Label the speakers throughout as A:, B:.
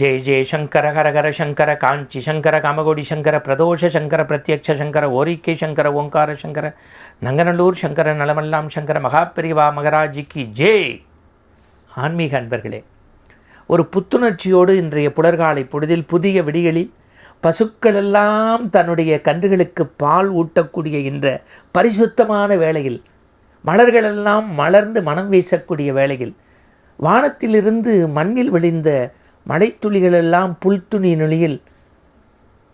A: ஜெய ஜெய சங்கர ஹரஹர சங்கர காஞ்சி சங்கர காமகோடி சங்கர பிரதோஷ சங்கர பிரத்யக்ஷ சங்கர ஓரிக்கை சங்கர ஓங்கார சங்கர நங்கநல்லூர் சங்கர நலமெல்லாம் சங்கர மகாபிரிவா மகராஜிக்கு ஜெய். ஆன்மீக அன்பர்களே ஒரு புத்துணர்ச்சியோடு இன்றைய புலர்காலை பொழுதில் புதிய விடிகளில் பசுக்களெல்லாம் தன்னுடைய கன்றுகளுக்கு பால் ஊட்டக்கூடிய இந்த பரிசுத்தமான வேளையில் மலர்களெல்லாம் மலர்ந்து மனம் வீசக்கூடிய வேளையில் வானத்திலிருந்து மண்ணில் விழுந்த மழைத்துளிகளெல்லாம் புல்துணி நுனியில்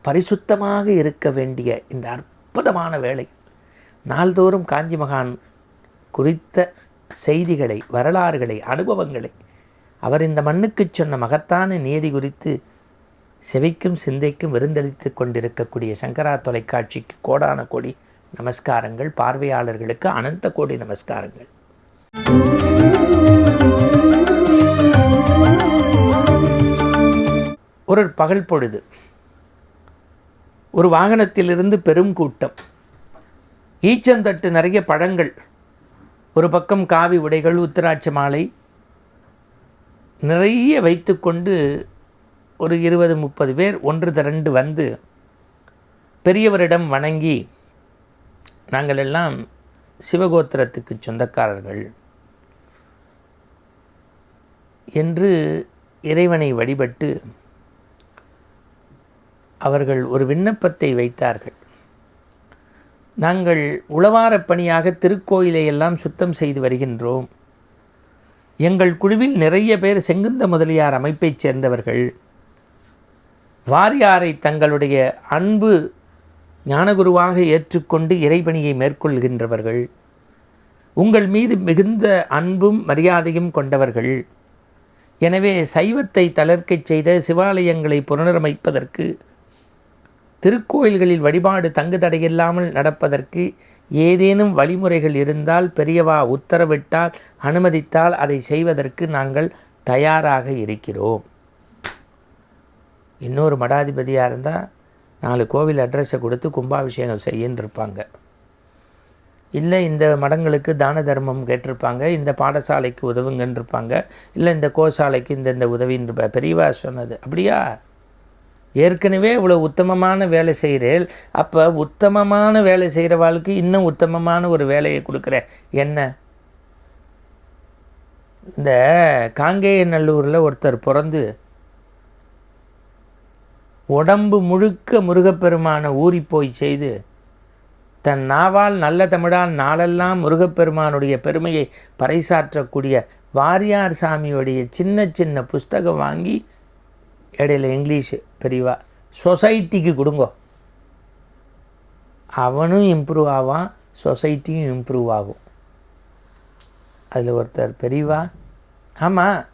A: பரிசுத்தமாக இருக்க வேண்டிய இந்த அற்புதமான வேலை நாள்தோறும் காஞ்சி மகான் குறித்த செய்திகளை வரலாறுகளை அனுபவங்களை அவர் இந்த மண்ணுக்கு சொன்ன மகத்தான நீதி குறித்து செவிக்கும் சிந்தைக்கும் விருந்தளித்து கொண்டிருக்கக்கூடிய சங்கரா தொலைக்காட்சிக்கு கோடான கோடி நமஸ்காரங்கள். பார்வையாளர்களுக்கு அனந்த கோடி நமஸ்காரங்கள். ஒரு பகல் பொழுது. ஒரு வாகனத்திலிருந்து பெரும் கூட்டம். ஈச்சந்தட்டு நிறைய பழங்கள். ஒரு பக்கம் காவி உடைகள் உத்தராட்ச மாலை. நிறைய வைத்துக்கொண்டு ஒரு இருபது முப்பது பேர் ஒன்று திரண்டு வந்து பெரியவரிடம் வணங்கி நாங்கள் எல்லாம் சிவகோத்திரத்துக்கு சொந்தக்காரர்கள் என்று இறைவனை வழிபட்டு அவர்கள் ஒரு விண்ணப்பத்தை வைத்தார்கள். நாங்கள் உளவாரப் பணியாக திருக்கோயிலை எல்லாம் சுத்தம் செய்து வருகின்றோம். எங்கள் குழுவில் நிறைய பேர் செங்குந்த முதலியார் அமைப்பைச் சேர்ந்தவர்கள். வாரியாரை தங்களுடைய அன்பு ஞானகுருவாக ஏற்றுக்கொண்டு இறைபணியை மேற்கொள்கின்றவர்கள். உங்கள் மீது மிகுந்த அன்பும் மரியாதையும் கொண்டவர்கள். எனவே சைவத்தை தளர்க்கச் செய்த சிவாலயங்களை புனரமைப்பதற்கு திருக்கோயில்களில் வழிபாடு தங்கு தடையில்லாமல் நடப்பதற்கு ஏதேனும் வழிமுறைகள் இருந்தால் பெரியவா உத்தரவிட்டால் அனுமதித்தால் அதை செய்வதற்கு நாங்கள் தயாராக இருக்கிறோம். இன்னொரு மடாதிபதியாக இருந்தால் நாலு கோவில் அட்ரஸை கொடுத்து கும்பாபிஷேகம் செய்யன்னு இருப்பாங்க இல்லை இந்த மடங்களுக்கு தான தர்மம் கேட்டிருப்பாங்க இந்த பாடசாலைக்கு உதவுங்கன்னு இருப்பாங்க இல்லை இந்த கோசாலைக்கு இந்த இந்த உதவின்னு பெரியவா சொன்னது அப்படியா? ஏற்கனவே இவ்வளோ உத்தமமான வேலை செய்கிறேன் அப்போ உத்தமமான வேலை செய்கிறவாளுக்கு இன்னும் உத்தமமான ஒரு வேலையை கொடுக்குற என்ன? இந்த காங்கேயநல்லூரில் ஒருத்தர் பிறந்து உடம்பு முழுக்க முருகப்பெருமான ஊறி போய் செய்து தன் நாவால் நல்ல தமிழால் நாளெல்லாம் முருகப்பெருமானுடைய பெருமையை பறைசாற்றக்கூடிய வாரியார் சாமியுடைய சின்ன சின்ன புஸ்தகம் வாங்கி இடையில இங்கிலீஷு பெரியவா சொசைட்டிக்கு கொடுங்கோ. அவனும் இம்ப்ரூவ் ஆவான் சொசைட்டியும் இம்ப்ரூவ் ஆகும். அதில் ஒருத்தர் பெரியவா ஆமாம்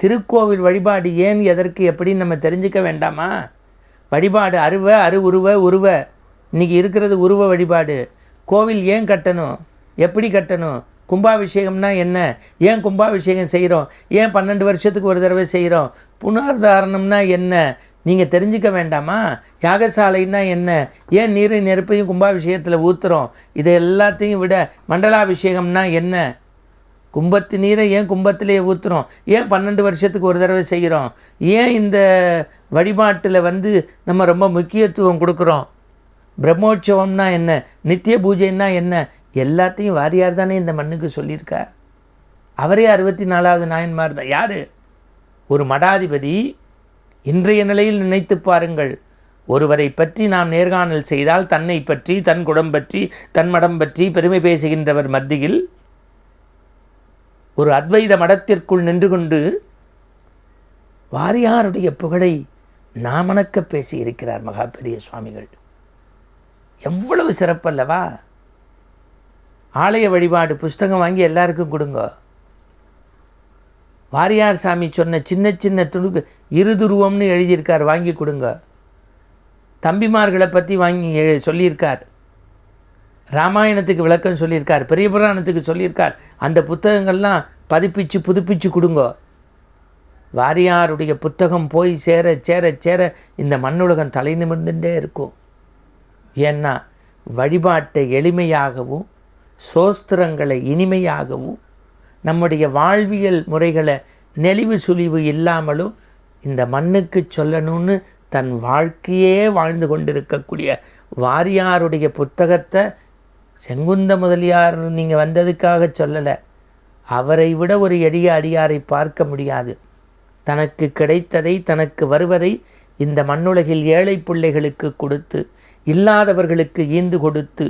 A: திருக்கோவில் வழிபாடு ஏன் எதற்கு எப்படின்னு நம்ம தெரிஞ்சுக்க வேண்டாமா? வழிபாடு அருவ அரு உருவ உருவ. இன்றைக்கி இருக்கிறது உருவ வழிபாடு. கோவில் ஏன் கட்டணும்? எப்படி கட்டணும்? கும்பாபிஷேகம்னா என்ன? ஏன் கும்பாபிஷேகம் செய்கிறோம் ஏன் பன்னெண்டு வருஷத்துக்கு ஒரு தடவை செய்கிறோம் புனர்தாரணம்னா என்ன? நீங்கள் தெரிஞ்சுக்க வேண்டாமா? யாகசாலைன்னா என்ன? ஏன் நீரை நெருப்பையும் கும்பாபிஷேகத்தில் ஊற்றுறோம் இதை எல்லாத்தையும் விட மண்டலாபிஷேகம்னா என்ன? கும்பத்து நீரை ஏன் கும்பத்திலேயே ஊற்றுறோம் ஏன் பன்னெண்டு வருஷத்துக்கு ஒரு தடவை செய்கிறோம் ஏன் இந்த வழிபாட்டில் வந்து நம்ம ரொம்ப முக்கியத்துவம் கொடுக்குறோம்? பிரம்மோற்சவம்னா என்ன? நித்திய பூஜைன்னா என்ன? எல்லாத்தையும் வாரியார் தானே இந்த மண்ணுக்கு சொல்லியிருக்கார். அவரே அறுபத்தி நாலாவது நாயன்மார் தான். யார்? ஒரு மடாதிபதி இன்றைய நிலையில் நினைத்து பாருங்கள். ஒருவரை பற்றி நாம் நேர்காணல் செய்தால் தன்னை பற்றி தன் குடம் பற்றி தன் மடம் பற்றி பெருமை பேசுகின்றவர் மத்தியில் ஒரு அத்வைத மடத்திற்குள் நின்று கொண்டு வாரியாருடைய புகழை நாமணக்க பேசி இருக்கிறார் மகா பெரிய சுவாமிகள். எவ்வளவு சிறப்பல்லவா? ஆலய வழிபாடு புஸ்தகம் வாங்கி எல்லாருக்கும் கொடுங்க. வாரியார் சாமி சொன்ன சின்ன சின்ன துணுக்கு இருதுருவம்னு எழுதியிருக்கார் வாங்கி கொடுங்க. தம்பிமார்களை பற்றி வாங்கி சொல்லியிருக்கார். ராமாயணத்துக்கு விளக்கம் சொல்லியிருக்கார் பெரிய புராணத்துக்கு சொல்லியிருக்கார். அந்த புத்தகங்கள்லாம் பதிப்பிச்சு புதுப்பிச்சு கொடுங்க. வாரியாருடைய புத்தகம் போய் சேர சேர சேர இந்த மண்ணுலகம் தலை நிமிர்ந்துட்டே இருக்கும். ஏன்னா வழிபாட்டை எளிமையாகவும் சோஸ்திரங்களை இனிமையாகவும் நம்முடைய வாழ்வியல் முறைகளை நெளிவு சுழிவு இல்லாமலும் இந்த மண்ணுக்கு சொல்லணும்னு தன் வாழ்க்கையே வாழ்ந்து கொண்டிருக்கக்கூடிய வாரியாருடைய புத்தகத்தை செங்குந்த முதலியார் நீங்கள் வந்ததுக்காக சொல்லலை. அவரை விட ஒரு எளிய அடியாரை பார்க்க முடியாது. தனக்கு கிடைத்ததை தனக்கு வருவதை இந்த மண்ணுலகில் ஏழை பிள்ளைகளுக்கு கொடுத்து இல்லாதவர்களுக்கு ஈந்து கொடுத்து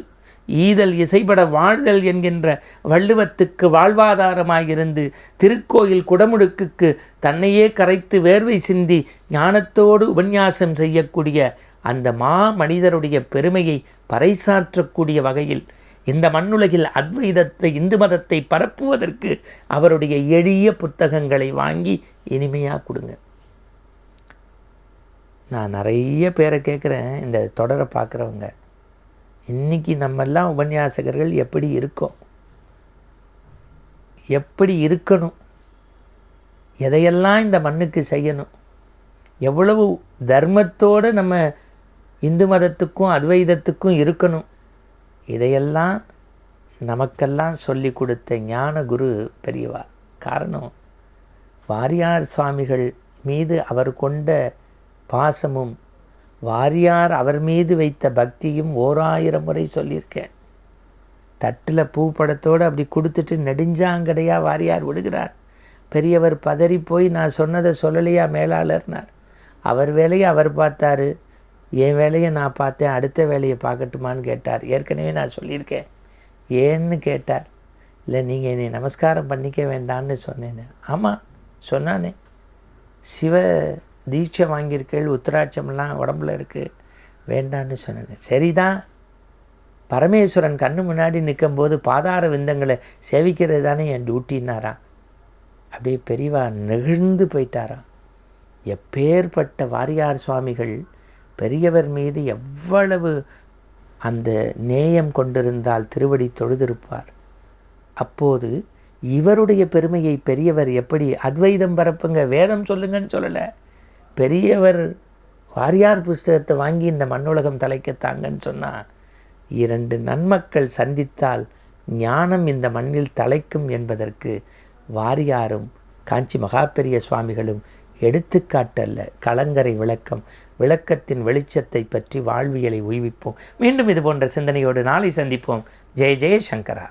A: ஈதல் இசைபட வாழ்தல் என்கின்ற வள்ளுவத்துக்கு வாழ்வாதாரமாயிருந்து திருக்கோயில் குடமுடுக்குக்கு தன்னையே கரைத்து வேர்வை சிந்தி ஞானத்தோடு உபன்யாசம் செய்யக்கூடிய அந்த மா மனிதருடைய பெருமையை பறைசாற்றக்கூடிய வகையில் இந்த மண்ணுலகில் அத்வைதத்தை இந்து மதத்தை பரப்புவதற்கு அவருடைய எளிய புத்தகங்களை வாங்கி இனிமையாக கொடுங்க. நான் நிறைய பேரை கேட்குறேன் இந்த தொடரை பார்க்குறவங்க. இன்னைக்கு நம்மெல்லாம் உபன்யாசகர்கள் எப்படி இருக்கோம்? எப்படி இருக்கணும்? எதையெல்லாம் இந்த மண்ணுக்கு செய்யணும்? எவ்வளவு தர்மத்தோடு நம்ம இந்து மதத்துக்கும் அத்வைதத்துக்கும் இருக்கணும்? இதையெல்லாம் நமக்கெல்லாம் சொல்லி கொடுத்த ஞான குரு பெரியவா காரணம் வாரியார் சுவாமிகள் மீது அவர் கொண்ட பாசமும் வாரியார் அவர் மீது வைத்த பக்தியும் ஓராயிரம் முறை சொல்லியிருக்கேன். தட்டில் பூ படத்தோடு அப்படி கொடுத்துட்டு நெடுஞ்சாங்கடையாக வாரியார் விடுகிறார். பெரியவர் பதறி போய் நான் சொன்னதை சொல்லலையா மேலாளர்னார். அவர் வேலையை அவர் பார்த்தாரு. என் வேலையை நான் பார்த்தேன். அடுத்த வேலையை பார்க்கட்டுமான்னு கேட்டார். ஏற்கனவே நான் சொல்லியிருக்கேன். ஏன்னு கேட்டார். இல்லை நீங்கள் என்னை நமஸ்காரம் பண்ணிக்க வேண்டான்னு சொன்னேன்னு. ஆமாம் சொன்னானே. சிவ தீட்சை வாங்கியிருக்கேள் உத்திராட்சமெல்லாம் உடம்புல இருக்குது வேண்டான்னு சொன்னேன். சரிதான். பரமேஸ்வரன் கண்ணு முன்னாடி நிற்கும்போது பாதார விந்தங்களை சேவிக்கிறது தானே என் டியூட்டின்னாராம் அப்படியே பெரியவா நெகிழ்ந்து போயிட்டாராம். எப்பேற்பட்ட வாரியார் சுவாமிகள் பெரியவர் மீது எவ்வளவு அந்த நேயம் கொண்டிருந்தால் திருவடி தொழுதிருப்பார். அப்போது இவருடைய பெருமையை பெரியவர் எப்படி அத்வைதம் பரப்புங்க வேதம் சொல்லுங்கன்னு சொல்லலை. பெரியவர் வாரியார் புஸ்தகத்தை வாங்கி இந்த மண்ணுலகம் தலைக்கத்தாங்கன்னு சொன்னால் இரண்டு நன்மக்கள் சந்தித்தால் ஞானம் இந்த மண்ணில் தலைக்கும் என்பதற்கு வாரியாரும் காஞ்சி மகாபெரிய சுவாமிகளும் எடுத்துக்காட்டல்ல. கலங்கரை விளக்கம் விளக்கத்தின் வெளிச்சத்தை பற்றி வாழ்வியலை உய்விப்போம். மீண்டும் இது போன்ற சிந்தனையோடு நாளை சந்திப்போம். ஜெய ஜெய சங்கரா